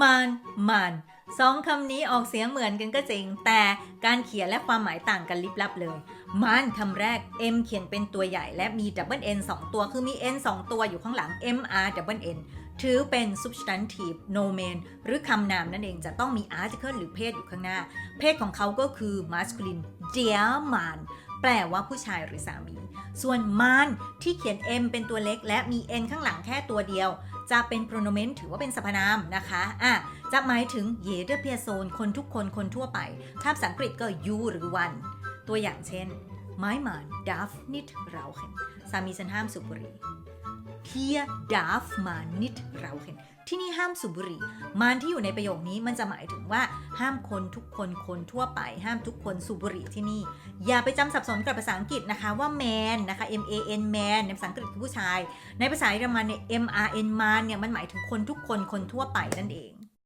มันมันสองคำนี้ออกเสียงเหมือนกันก็จริง แต่การเขียนและความหมายต่างกันลิบลับเลย มันคำแรก M เขียนเป็นตัวใหญ่และมี double N 2 ตัวคือมี N 2 ตัวอยู่ข้างหลัง MR double N ถือเป็น substantive nomen หรือคำนามนั่นเองจะต้องมี article หรือเพศอยู่ข้างหน้า เพศของเขาก็คือ masculine dear man แปลว่าผู้ชายหรือสามี ส่วน man ที่เขียน M เป็นตัวเล็ก และมี N ข้างหลังแค่ตัวเดียวจะเป็น pronomen ถือว่าเป็นสรรพนามนะคะอะจะหมายถึงเยเดเปียโซนคนทุกคนคนทั่วไป ถ้าภาษาอังกฤษก็ you หรือ one ตัวอย่างเช่น My man darf nicht rauchen สามีฉันห้ามสูบบุหรี่ Hier darf man nicht rauchen ที่นี่ห้ามสูบบุหรี่ มันที่อยู่ในประโยคนี้มันจะหมายถึงว่า ห้ามคนทุกคนคนทั่วไป ห้ามทุกคนสูบบุหรี่ที่นี่ อย่าไปจำสับสนกับภาษาอังกฤษนะคะว่า man นะคะ m a n man ในภาษาอังกฤษคือผู้ชาย ในภาษาเยอรมันเนี่ย m r n man เนี่ยมันหมายถึงคนทุกคนคนทั่วไปนั่นเอง